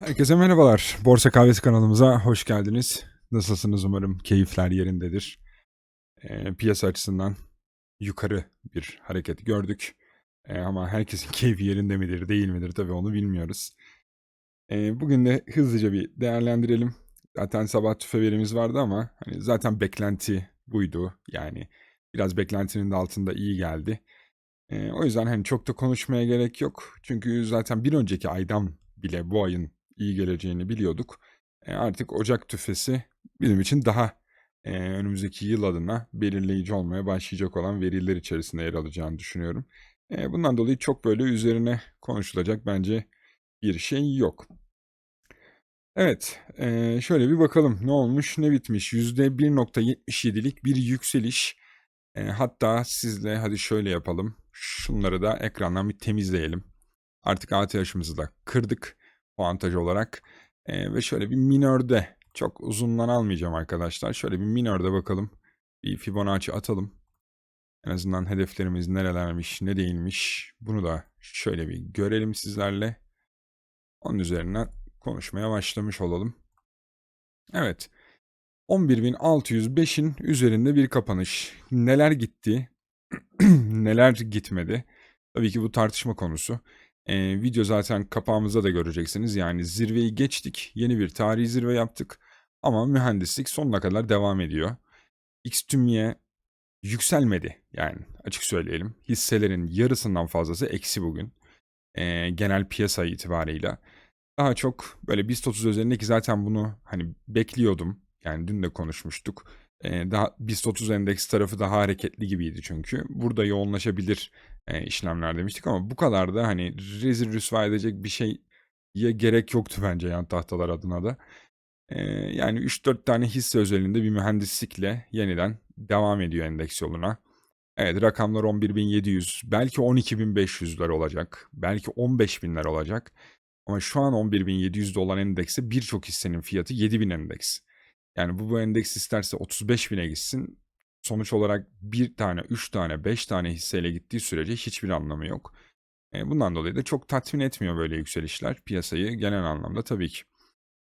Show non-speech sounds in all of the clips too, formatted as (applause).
Herkese merhabalar. Borsa Kahvesi kanalımıza hoş geldiniz. Nasılsınız umarım keyifler yerindedir. Ee, piyasa açısından yukarı bir hareket gördük. Ee, ama herkesin (laughs) keyfi yerinde midir değil midir tabii onu bilmiyoruz. Ee, bugün de hızlıca bir değerlendirelim. Zaten sabah tüfe verimiz vardı ama hani zaten beklenti buydu. Yani biraz beklentinin de altında iyi geldi. Ee, o yüzden hani çok da konuşmaya gerek yok. Çünkü zaten bir önceki aydan bile bu ayın iyi geleceğini biliyorduk. E, artık Ocak tüfesi bizim için daha e, önümüzdeki yıl adına belirleyici olmaya başlayacak olan veriler içerisinde yer alacağını düşünüyorum. E, bundan dolayı çok böyle üzerine konuşulacak bence bir şey yok. Evet, e, şöyle bir bakalım ne olmuş ne bitmiş. %1.77'lik bir yükseliş. E, hatta sizle hadi şöyle yapalım. Şunları da ekrandan bir temizleyelim. Artık ATH'ımızı da kırdık puantaj olarak. E, ve şöyle bir minörde çok uzundan almayacağım arkadaşlar. Şöyle bir minörde bakalım. Bir Fibonacci atalım. En azından hedeflerimiz nerelermiş, ne değilmiş. Bunu da şöyle bir görelim sizlerle. Onun üzerine konuşmaya başlamış olalım. Evet. 11.605'in üzerinde bir kapanış. Neler gitti, (clears throat) neler gitmedi? Tabii ki bu tartışma konusu. Ee, video zaten kapağımızda da göreceksiniz. Yani zirveyi geçtik. Yeni bir tarihi zirve yaptık. Ama mühendislik sonuna kadar devam ediyor. X tümye yükselmedi. Yani açık söyleyelim. Hisselerin yarısından fazlası eksi bugün. Ee, genel piyasa itibarıyla. Daha çok böyle BIST 30 üzerindeki zaten bunu hani bekliyordum. Yani dün de konuşmuştuk. Ee, daha BIST 30 endeks tarafı daha hareketli gibiydi çünkü. Burada yoğunlaşabilir e, işlemler demiştik ama bu kadar da hani rezil rüsva edecek bir şeye gerek yoktu bence yan tahtalar adına da. E, yani 3-4 tane hisse özelinde bir mühendislikle yeniden devam ediyor endeks yoluna. Evet rakamlar 11.700 belki 12.500'ler olacak belki 15.000'ler olacak. Ama şu an 11.700'de olan endekse birçok hissenin fiyatı 7.000 endeks. Yani bu, bu endeks isterse 35.000'e gitsin sonuç olarak bir tane, üç tane, beş tane hisseyle gittiği sürece hiçbir anlamı yok. E, bundan dolayı da çok tatmin etmiyor böyle yükselişler piyasayı genel anlamda tabii ki.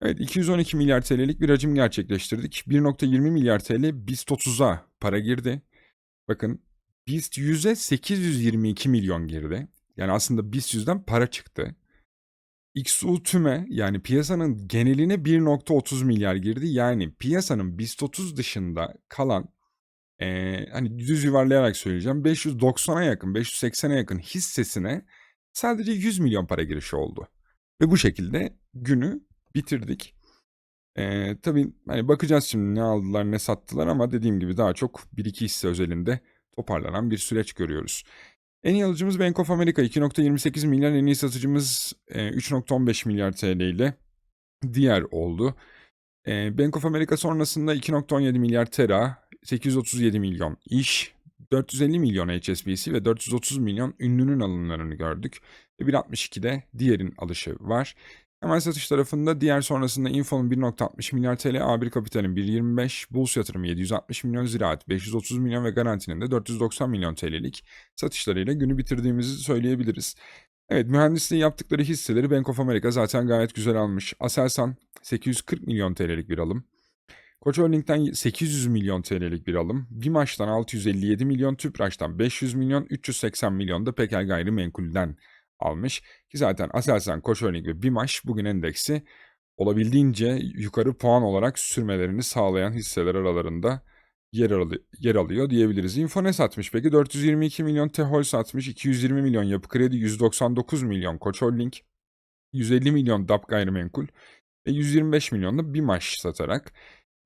Evet 212 milyar TL'lik bir hacim gerçekleştirdik. 1.20 milyar TL BIST 30'a para girdi. Bakın BIST 100'e 822 milyon girdi. Yani aslında BIST 100'den para çıktı. XU tüme yani piyasanın geneline 1.30 milyar girdi. Yani piyasanın BIST 30 dışında kalan e, hani düz yuvarlayarak söyleyeceğim 590'a yakın 580'e yakın hissesine sadece 100 milyon para girişi oldu. Ve bu şekilde günü bitirdik. E, tabii hani bakacağız şimdi ne aldılar ne sattılar ama dediğim gibi daha çok 1-2 hisse özelinde toparlanan bir süreç görüyoruz. En iyi alıcımız Bank of America 2.28 milyar, en iyi satıcımız e, 3.15 milyar TL ile diğer oldu. Bank of America sonrasında 2.17 milyar Tera, 837 milyon iş, 450 milyon HSBC ve 430 milyon ünlünün alımlarını gördük. Ve 1.62'de diğerin alışı var. Hemen satış tarafında diğer sonrasında Info'nun 1.60 milyar TL, A1 Kapital'in 1.25, Bulls Yatırım 760 milyon, Ziraat 530 milyon ve Garanti'nin de 490 milyon TL'lik satışlarıyla günü bitirdiğimizi söyleyebiliriz. Evet mühendisliği yaptıkları hisseleri Bank of America zaten gayet güzel almış. Aselsan 840 milyon TL'lik bir alım. Koç Holding'den 800 milyon TL'lik bir alım. Bimaş'tan 657 milyon, Tüpraş'tan 500 milyon, 380 milyon da Peker Gayrimenkul'den almış. Ki zaten Aselsan, Koç Holding ve Bimaş bugün endeksi olabildiğince yukarı puan olarak sürmelerini sağlayan hisseler aralarında yer, al yer alıyor diyebiliriz. Info ne satmış peki? 422 milyon Tehol satmış, 220 milyon Yapı Kredi, 199 milyon Koç Holding, 150 milyon DAP Gayrimenkul ve 125 milyon da Bimaş satarak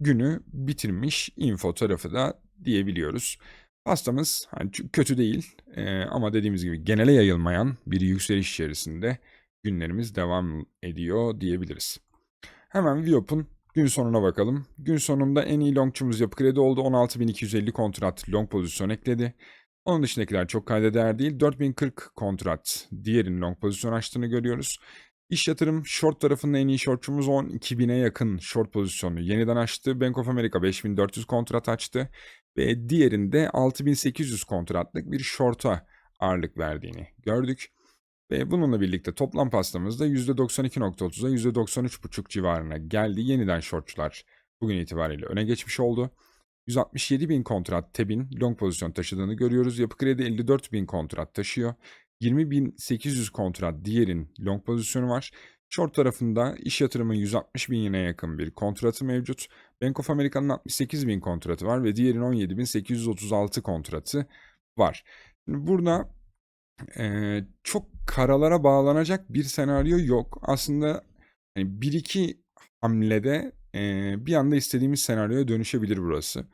günü bitirmiş info tarafı da diyebiliyoruz. Pastamız hani kötü değil e, ama dediğimiz gibi genele yayılmayan bir yükseliş içerisinde günlerimiz devam ediyor diyebiliriz. Hemen Viop'un gün sonuna bakalım. Gün sonunda en iyi longçumuz Yapı Kredi oldu. 16.250 kontrat long pozisyon ekledi. Onun dışındakiler çok kayda değer değil. 4040 kontrat diğerinin long pozisyon açtığını görüyoruz. İş yatırım short tarafında en iyi shortçumuz 10. 2000'e yakın short pozisyonu yeniden açtı. Bank of America 5400 kontrat açtı. Ve diğerinde 6800 kontratlık bir short'a ağırlık verdiğini gördük. Ve bununla birlikte toplam pastamız da %92.30'a %93.5 civarına geldi. Yeniden shortçular bugün itibariyle öne geçmiş oldu. 167 bin kontrat TEB'in long pozisyon taşıdığını görüyoruz. Yapı Kredi 54 bin kontrat taşıyor. 20.800 kontrat diğerin long pozisyonu var. Short tarafında iş yatırımın 160 bin yine yakın bir kontratı mevcut. Bank of America'nın 68 bin kontratı var ve diğerin 17.836 kontratı var. Şimdi burada e, çok karalara bağlanacak bir senaryo yok. Aslında hani bir iki hamlede e, bir anda istediğimiz senaryoya dönüşebilir burası.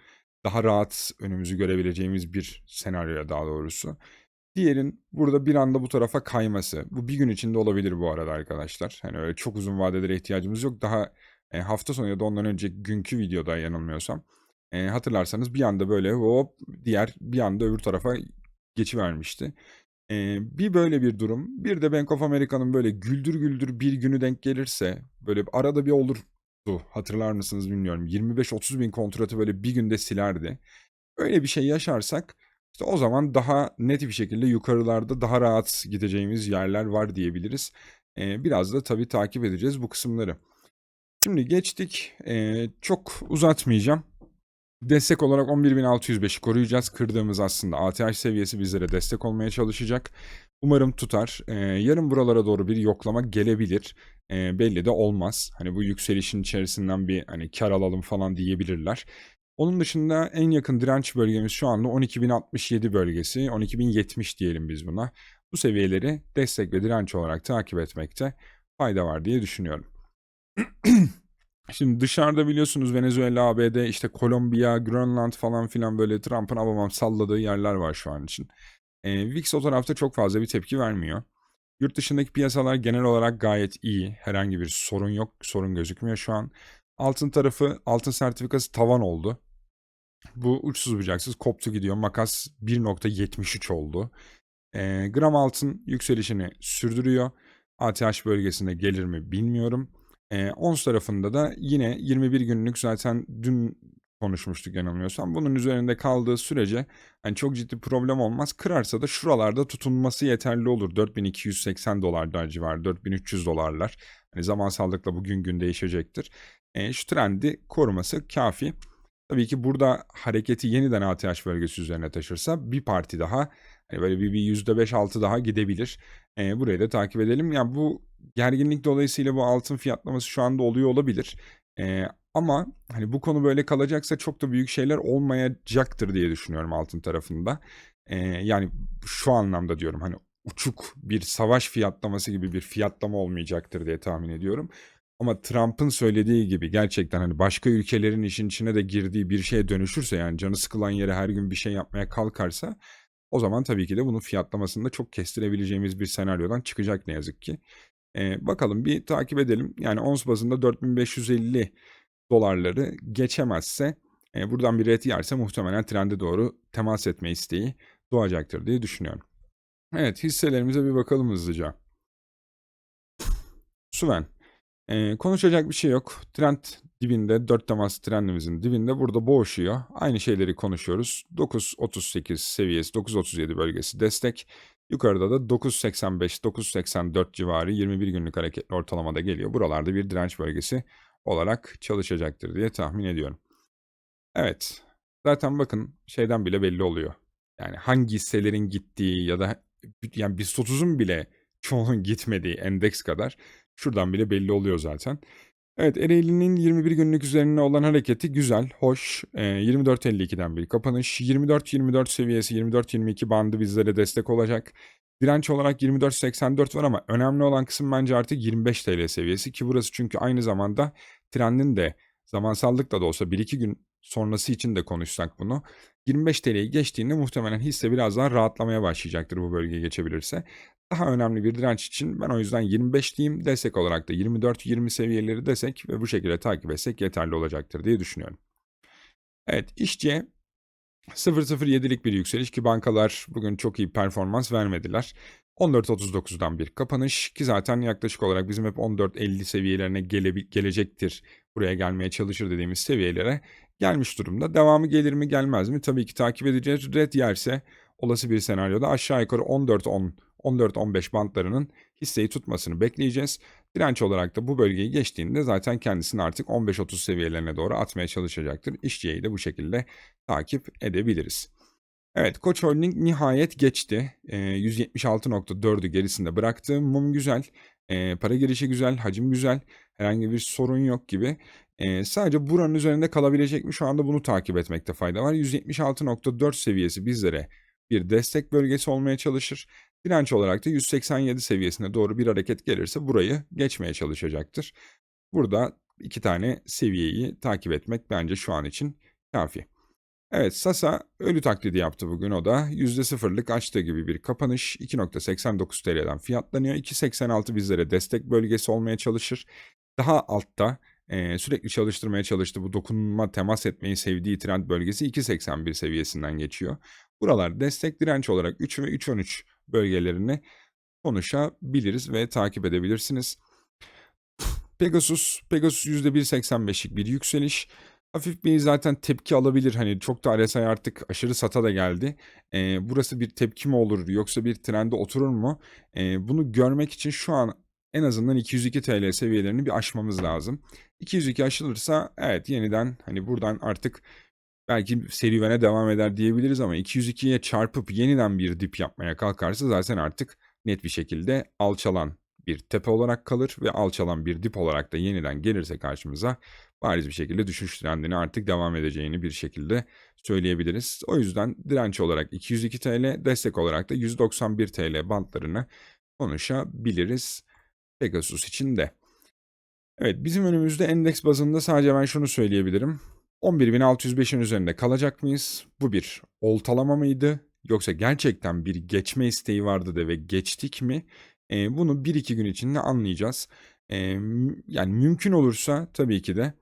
Daha rahat önümüzü görebileceğimiz bir senaryoya daha doğrusu. Diğerin burada bir anda bu tarafa kayması. Bu bir gün içinde olabilir bu arada arkadaşlar. Hani öyle çok uzun vadelere ihtiyacımız yok. Daha e, hafta sonu ya da ondan önce günkü videoda yanılmıyorsam e, hatırlarsanız bir anda böyle hop diğer bir anda öbür tarafa geçivermişti. E, bir böyle bir durum. Bir de Bank of America'nın böyle güldür güldür bir günü denk gelirse böyle arada bir olurdu. Hatırlar mısınız bilmiyorum. 25-30 bin kontratı böyle bir günde silerdi. Öyle bir şey yaşarsak işte o zaman daha net bir şekilde yukarılarda daha rahat gideceğimiz yerler var diyebiliriz. Ee, biraz da tabii takip edeceğiz bu kısımları. Şimdi geçtik. Ee, çok uzatmayacağım. Destek olarak 11.605'i koruyacağız. Kırdığımız aslında ATH seviyesi bizlere destek olmaya çalışacak. Umarım tutar. Ee, yarın buralara doğru bir yoklama gelebilir. Ee, belli de olmaz. Hani bu yükselişin içerisinden bir hani kar alalım falan diyebilirler. Onun dışında en yakın direnç bölgemiz şu anda 12.067 bölgesi. 12.070 diyelim biz buna. Bu seviyeleri destek ve direnç olarak takip etmekte fayda var diye düşünüyorum. (clears throat) Şimdi dışarıda biliyorsunuz Venezuela, ABD, işte Kolombiya, Grönland falan filan böyle Trump'ın abamam salladığı yerler var şu an için. Ee, VIX o tarafta çok fazla bir tepki vermiyor. Yurt dışındaki piyasalar genel olarak gayet iyi. Herhangi bir sorun yok. Sorun gözükmüyor şu an. Altın tarafı altın sertifikası tavan oldu. Bu uçsuz bucaksız koptu gidiyor. Makas 1.73 oldu. E, gram altın yükselişini sürdürüyor. ATH bölgesinde gelir mi bilmiyorum. E, ons tarafında da yine 21 günlük zaten dün konuşmuştuk yanılmıyorsam. Bunun üzerinde kaldığı sürece hani çok ciddi problem olmaz. Kırarsa da şuralarda tutunması yeterli olur. 4280 dolarlar civarı, 4300 dolarlar. Hani zamansallıkla bugün gün değişecektir. E, şu trendi koruması kafi. Tabii ki burada hareketi yeniden ATH bölgesi üzerine taşırsa bir parti daha hani böyle bir, bir %5-6 daha gidebilir. E, burayı da takip edelim. Yani bu gerginlik dolayısıyla bu altın fiyatlaması şu anda oluyor olabilir. E, ama hani bu konu böyle kalacaksa çok da büyük şeyler olmayacaktır diye düşünüyorum altın tarafında. E, yani şu anlamda diyorum hani uçuk bir savaş fiyatlaması gibi bir fiyatlama olmayacaktır diye tahmin ediyorum. Ama Trump'ın söylediği gibi gerçekten hani başka ülkelerin işin içine de girdiği bir şeye dönüşürse yani canı sıkılan yere her gün bir şey yapmaya kalkarsa o zaman tabii ki de bunun fiyatlamasında çok kestirebileceğimiz bir senaryodan çıkacak ne yazık ki. Ee, bakalım bir takip edelim. Yani ons bazında 4550 dolarları geçemezse e, buradan bir ret yerse muhtemelen trende doğru temas etme isteği doğacaktır diye düşünüyorum. Evet hisselerimize bir bakalım hızlıca. Suven. Ee, konuşacak bir şey yok. Trend dibinde, 4 temas trendimizin dibinde burada boğuşuyor. Aynı şeyleri konuşuyoruz. 9.38 seviyesi, 9.37 bölgesi destek. Yukarıda da 9.85, 9.84 civarı 21 günlük hareketli ortalamada geliyor. Buralarda bir direnç bölgesi olarak çalışacaktır diye tahmin ediyorum. Evet. Zaten bakın şeyden bile belli oluyor. Yani hangi hisselerin gittiği ya da yani BIST 30'un bile çoğunun gitmediği endeks kadar Şuradan bile belli oluyor zaten. Evet Ereğli'nin 21 günlük üzerine olan hareketi güzel, hoş. E, 24.52'den bir kapanış. 24-24 seviyesi 24-22 bandı bizlere destek olacak. Direnç olarak 24.84 var ama önemli olan kısım bence artık 25 TL seviyesi ki burası çünkü aynı zamanda trendin de zamansallıkla da olsa 1-2 gün sonrası için de konuşsak bunu. 25 TL'yi geçtiğinde muhtemelen hisse biraz daha rahatlamaya başlayacaktır bu bölgeye geçebilirse. Daha önemli bir direnç için ben o yüzden 25 diyeyim. Destek olarak da 24-20 seviyeleri desek ve bu şekilde takip etsek yeterli olacaktır diye düşünüyorum. Evet işçiye 0.07'lik bir yükseliş ki bankalar bugün çok iyi performans vermediler. 14.39'dan bir kapanış ki zaten yaklaşık olarak bizim hep 14.50 seviyelerine gele, gelecektir. Buraya gelmeye çalışır dediğimiz seviyelere gelmiş durumda. Devamı gelir mi gelmez mi? Tabii ki takip edeceğiz. Red yerse olası bir senaryoda aşağı yukarı 14.10 14-15 bantlarının hisseyi tutmasını bekleyeceğiz. Direnç olarak da bu bölgeyi geçtiğinde zaten kendisini artık 15-30 seviyelerine doğru atmaya çalışacaktır. İşçiyi de bu şekilde takip edebiliriz. Evet Koç Holding nihayet geçti. Ee, 176.4'ü gerisinde bıraktı. Mum güzel. Ee, para girişi güzel. Hacim güzel. Herhangi bir sorun yok gibi. Ee, sadece buranın üzerinde kalabilecek mi? Şu anda bunu takip etmekte fayda var. 176.4 seviyesi bizlere bir destek bölgesi olmaya çalışır. Direnç olarak da 187 seviyesine doğru bir hareket gelirse burayı geçmeye çalışacaktır. Burada iki tane seviyeyi takip etmek bence şu an için kafi. Evet Sasa ölü taklidi yaptı bugün o da. %0'lık açtığı gibi bir kapanış 2.89 TL'den fiyatlanıyor. 2.86 bizlere destek bölgesi olmaya çalışır. Daha altta e, sürekli çalıştırmaya çalıştı. Bu dokunma temas etmeyi sevdiği trend bölgesi 2.81 seviyesinden geçiyor. Buralar destek direnç olarak 3 ve 3.13 bölgelerini konuşabiliriz ve takip edebilirsiniz. Pegasus, Pegasus %1.85'lik bir yükseliş. Hafif bir zaten tepki alabilir. Hani çok da RSI artık aşırı sata da geldi. Ee, burası bir tepki mi olur yoksa bir trende oturur mu? Ee, bunu görmek için şu an en azından 202 TL seviyelerini bir aşmamız lazım. 202 aşılırsa evet yeniden hani buradan artık belki serüvene devam eder diyebiliriz ama 202'ye çarpıp yeniden bir dip yapmaya kalkarsa zaten artık net bir şekilde alçalan bir tepe olarak kalır ve alçalan bir dip olarak da yeniden gelirse karşımıza bariz bir şekilde düşüş trendini artık devam edeceğini bir şekilde söyleyebiliriz. O yüzden direnç olarak 202 TL, destek olarak da 191 TL bantlarını konuşabiliriz Pegasus için de. Evet bizim önümüzde endeks bazında sadece ben şunu söyleyebilirim. 11.605'in üzerinde kalacak mıyız? Bu bir oltalama mıydı? Yoksa gerçekten bir geçme isteği vardı da ve geçtik mi? Ee, bunu 1-2 gün içinde anlayacağız. Ee, yani mümkün olursa tabii ki de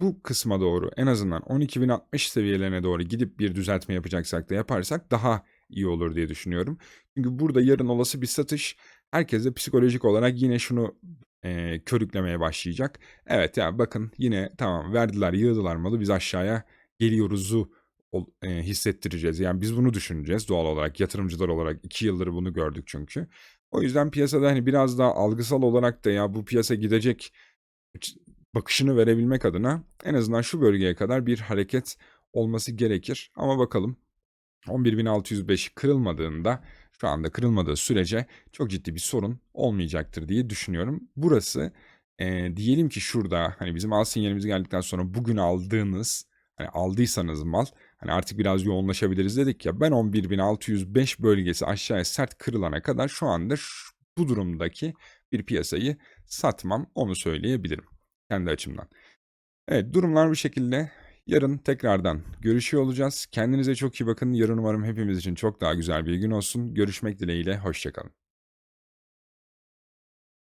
bu kısma doğru en azından 12.060 seviyelerine doğru gidip bir düzeltme yapacaksak da yaparsak daha iyi olur diye düşünüyorum. Çünkü burada yarın olası bir satış herkes de psikolojik olarak yine şunu e, körüklemeye başlayacak. Evet ya bakın yine tamam verdiler yığdılar malı biz aşağıya geliyoruzu e, hissettireceğiz. Yani biz bunu düşüneceğiz doğal olarak yatırımcılar olarak iki yıldır bunu gördük çünkü. O yüzden piyasada hani biraz daha algısal olarak da ya bu piyasa gidecek bakışını verebilmek adına en azından şu bölgeye kadar bir hareket olması gerekir. Ama bakalım 11.605 kırılmadığında şu anda kırılmadığı sürece çok ciddi bir sorun olmayacaktır diye düşünüyorum. Burası e, diyelim ki şurada hani bizim al sinyalimiz geldikten sonra bugün aldığınız hani aldıysanız mal hani artık biraz yoğunlaşabiliriz dedik ya ben 11.605 bölgesi aşağıya sert kırılana kadar şu anda şu, bu durumdaki bir piyasayı satmam onu söyleyebilirim kendi açımdan. Evet durumlar bu şekilde. Yarın tekrardan görüşüyor olacağız. Kendinize çok iyi bakın. Yarın umarım hepimiz için çok daha güzel bir gün olsun. Görüşmek dileğiyle. Hoşçakalın.